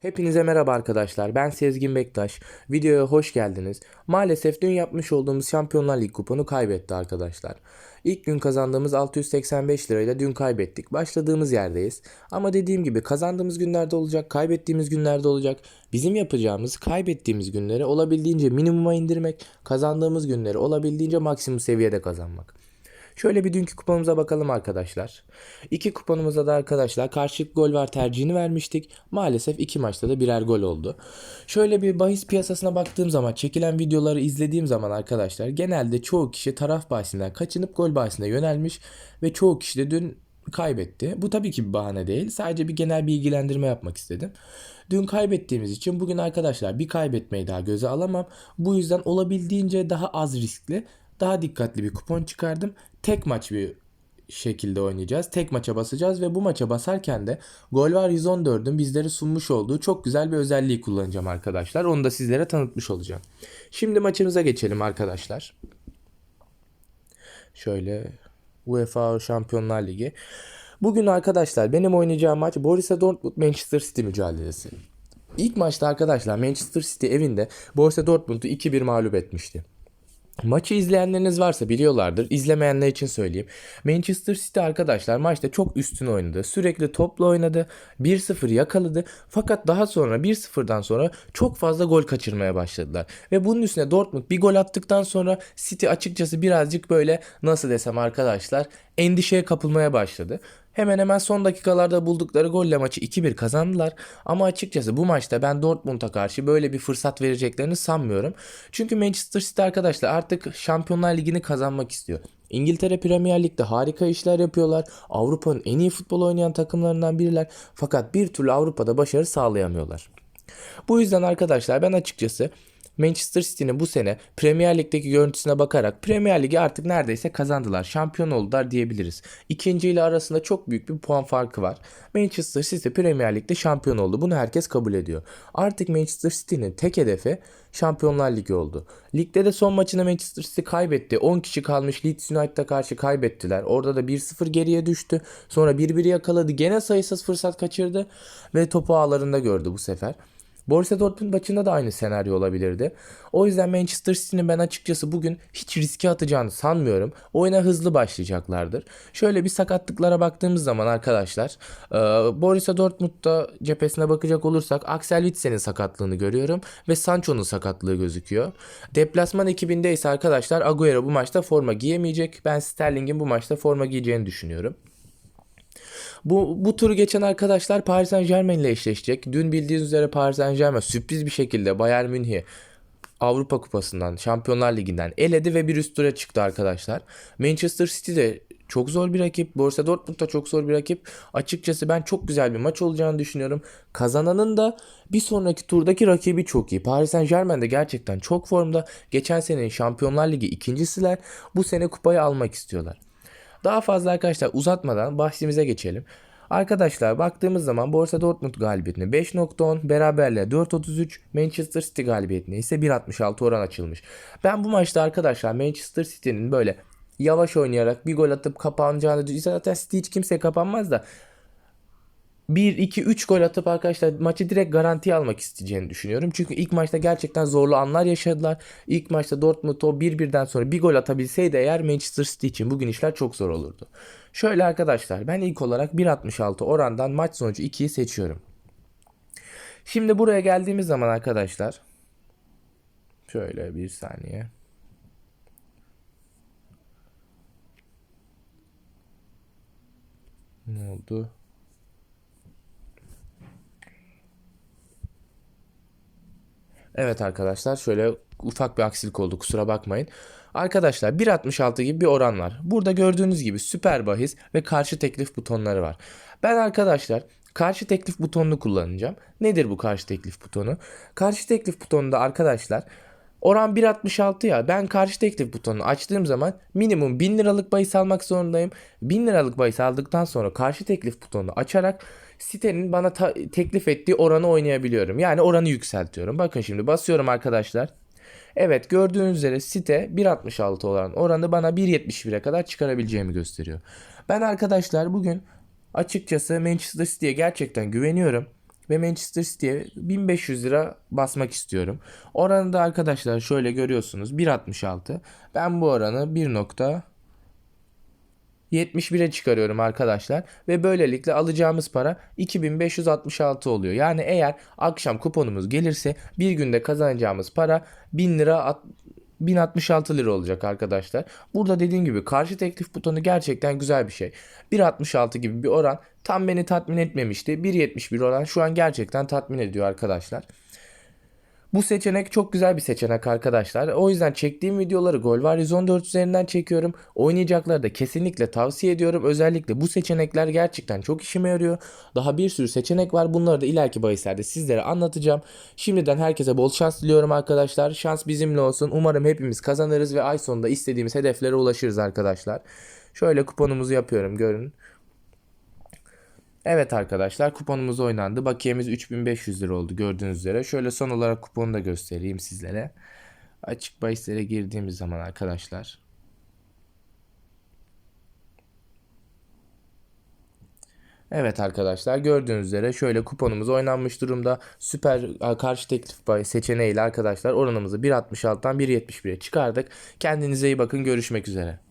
Hepinize merhaba arkadaşlar. Ben Sezgin Bektaş. Videoya hoş geldiniz. Maalesef dün yapmış olduğumuz Şampiyonlar Ligi kuponu kaybetti arkadaşlar. İlk gün kazandığımız 685 lirayla dün kaybettik. Başladığımız yerdeyiz. Ama dediğim gibi kazandığımız günlerde olacak, kaybettiğimiz günlerde olacak. Bizim yapacağımız kaybettiğimiz günleri olabildiğince minimuma indirmek, kazandığımız günleri olabildiğince maksimum seviyede kazanmak. Şöyle bir dünkü kuponumuza bakalım arkadaşlar. İki kuponumuza da arkadaşlar karşılık gol var tercihini vermiştik. Maalesef iki maçta da birer gol oldu. Şöyle bir bahis piyasasına baktığım zaman çekilen videoları izlediğim zaman arkadaşlar genelde çoğu kişi taraf bahsinden kaçınıp gol bahisine yönelmiş ve çoğu kişi de dün kaybetti. Bu tabii ki bir bahane değil. Sadece bir genel bilgilendirme yapmak istedim. Dün kaybettiğimiz için bugün arkadaşlar bir kaybetmeyi daha göze alamam. Bu yüzden olabildiğince daha az riskli, daha dikkatli bir kupon çıkardım. Tek maç bir şekilde oynayacağız. Tek maça basacağız ve bu maça basarken de Gol var 114'ün bizlere sunmuş olduğu çok güzel bir özelliği kullanacağım arkadaşlar. Onu da sizlere tanıtmış olacağım. Şimdi maçımıza geçelim arkadaşlar. Şöyle UEFA Şampiyonlar Ligi. Bugün arkadaşlar benim oynayacağım maç Borussia Dortmund Manchester City mücadelesi. İlk maçta arkadaşlar Manchester City evinde Borussia Dortmund'u 2-1 mağlup etmişti. Maçı izleyenleriniz varsa biliyorlardır. İzlemeyenler için söyleyeyim. Manchester City arkadaşlar maçta çok üstün oynadı. Sürekli topla oynadı. 1-0 yakaladı. Fakat daha sonra 1-0'dan sonra çok fazla gol kaçırmaya başladılar. Ve bunun üstüne Dortmund bir gol attıktan sonra City açıkçası birazcık böyle nasıl desem arkadaşlar endişeye kapılmaya başladı. Hemen hemen son dakikalarda buldukları golle maçı 2-1 kazandılar. Ama açıkçası bu maçta ben Dortmund'a karşı böyle bir fırsat vereceklerini sanmıyorum. Çünkü Manchester City arkadaşlar artık Şampiyonlar Ligi'ni kazanmak istiyor. İngiltere Premier Lig'de harika işler yapıyorlar. Avrupa'nın en iyi futbol oynayan takımlarından biriler. Fakat bir türlü Avrupa'da başarı sağlayamıyorlar. Bu yüzden arkadaşlar ben açıkçası Manchester City'nin bu sene Premier Lig'deki görüntüsüne bakarak Premier Ligi artık neredeyse kazandılar. Şampiyon oldular diyebiliriz. İkinci ile arasında çok büyük bir puan farkı var. Manchester City Premier Lig'de şampiyon oldu. Bunu herkes kabul ediyor. Artık Manchester City'nin tek hedefi Şampiyonlar Ligi oldu. Ligde de son maçını Manchester City kaybetti. 10 kişi kalmış Leeds United'a karşı kaybettiler. Orada da 1-0 geriye düştü. Sonra 1-1 yakaladı. Gene sayısız fırsat kaçırdı ve topu ağlarında gördü bu sefer. Borussia Dortmund maçında da aynı senaryo olabilirdi. O yüzden Manchester City'nin ben açıkçası bugün hiç riske atacağını sanmıyorum. Oyuna hızlı başlayacaklardır. Şöyle bir sakatlıklara baktığımız zaman arkadaşlar e, Borussia Dortmund'da cephesine bakacak olursak Axel Witsel'in sakatlığını görüyorum ve Sancho'nun sakatlığı gözüküyor. Deplasman ekibinde ise arkadaşlar Agüero bu maçta forma giyemeyecek. Ben Sterling'in bu maçta forma giyeceğini düşünüyorum. Bu, bu turu geçen arkadaşlar Paris Saint Germain ile eşleşecek. Dün bildiğiniz üzere Paris Saint Germain sürpriz bir şekilde Bayern Münih'i Avrupa Kupası'ndan, Şampiyonlar Ligi'nden eledi ve bir üst tura çıktı arkadaşlar. Manchester City de çok zor bir rakip. Borussia Dortmund da çok zor bir rakip. Açıkçası ben çok güzel bir maç olacağını düşünüyorum. Kazananın da bir sonraki turdaki rakibi çok iyi. Paris Saint Germain de gerçekten çok formda. Geçen senenin Şampiyonlar Ligi ikincisiler. Bu sene kupayı almak istiyorlar. Daha fazla arkadaşlar uzatmadan bahsimize geçelim. Arkadaşlar baktığımız zaman Borussia Dortmund galibiyetine 5.10, beraberliğe 4.33, Manchester City galibiyetine ise 1.66 oran açılmış. Ben bu maçta arkadaşlar Manchester City'nin böyle yavaş oynayarak bir gol atıp kapanacağını zaten City hiç kimseye kapanmaz da 1, 2, 3 gol atıp arkadaşlar maçı direkt garantiye almak isteyeceğini düşünüyorum. Çünkü ilk maçta gerçekten zorlu anlar yaşadılar. İlk maçta Dortmund o 1-1'den sonra bir gol atabilseydi eğer Manchester City için bugün işler çok zor olurdu. Şöyle arkadaşlar ben ilk olarak 1.66 orandan maç sonucu 2'yi seçiyorum. Şimdi buraya geldiğimiz zaman arkadaşlar şöyle bir saniye. Ne oldu? Evet arkadaşlar şöyle ufak bir aksilik oldu kusura bakmayın. Arkadaşlar 1.66 gibi bir oran var. Burada gördüğünüz gibi süper bahis ve karşı teklif butonları var. Ben arkadaşlar karşı teklif butonunu kullanacağım. Nedir bu karşı teklif butonu? Karşı teklif butonunda arkadaşlar Oran 1.66 ya ben karşı teklif butonunu açtığım zaman minimum 1000 liralık bahis almak zorundayım. 1000 liralık bahis aldıktan sonra karşı teklif butonunu açarak sitenin bana teklif ettiği oranı oynayabiliyorum. Yani oranı yükseltiyorum. Bakın şimdi basıyorum arkadaşlar. Evet gördüğünüz üzere site 1.66 olan oranı bana 1.71'e kadar çıkarabileceğimi gösteriyor. Ben arkadaşlar bugün açıkçası Manchester City'ye gerçekten güveniyorum. ve Manchester City'ye 1500 lira basmak istiyorum. Oranı da arkadaşlar şöyle görüyorsunuz 1.66. Ben bu oranı 1. 71'e çıkarıyorum arkadaşlar ve böylelikle alacağımız para 2566 oluyor. Yani eğer akşam kuponumuz gelirse bir günde kazanacağımız para 1000 lira at- 1066 lira olacak arkadaşlar. Burada dediğim gibi karşı teklif butonu gerçekten güzel bir şey. 1.66 gibi bir oran tam beni tatmin etmemişti. 1.71 oran şu an gerçekten tatmin ediyor arkadaşlar. Bu seçenek çok güzel bir seçenek arkadaşlar. O yüzden çektiğim videoları Golvar 114 üzerinden çekiyorum. Oynayacakları da kesinlikle tavsiye ediyorum. Özellikle bu seçenekler gerçekten çok işime yarıyor. Daha bir sürü seçenek var. Bunları da ileriki bahislerde sizlere anlatacağım. Şimdiden herkese bol şans diliyorum arkadaşlar. Şans bizimle olsun. Umarım hepimiz kazanırız ve ay sonunda istediğimiz hedeflere ulaşırız arkadaşlar. Şöyle kuponumuzu yapıyorum görün. Evet arkadaşlar kuponumuz oynandı. Bakiyemiz 3500 lira oldu gördüğünüz üzere. Şöyle son olarak kuponu da göstereyim sizlere. Açık bahislere girdiğimiz zaman arkadaşlar. Evet arkadaşlar gördüğünüz üzere şöyle kuponumuz oynanmış durumda. Süper karşı teklif bahis seçeneğiyle arkadaşlar oranımızı 1.66'dan 1.71'e çıkardık. Kendinize iyi bakın görüşmek üzere.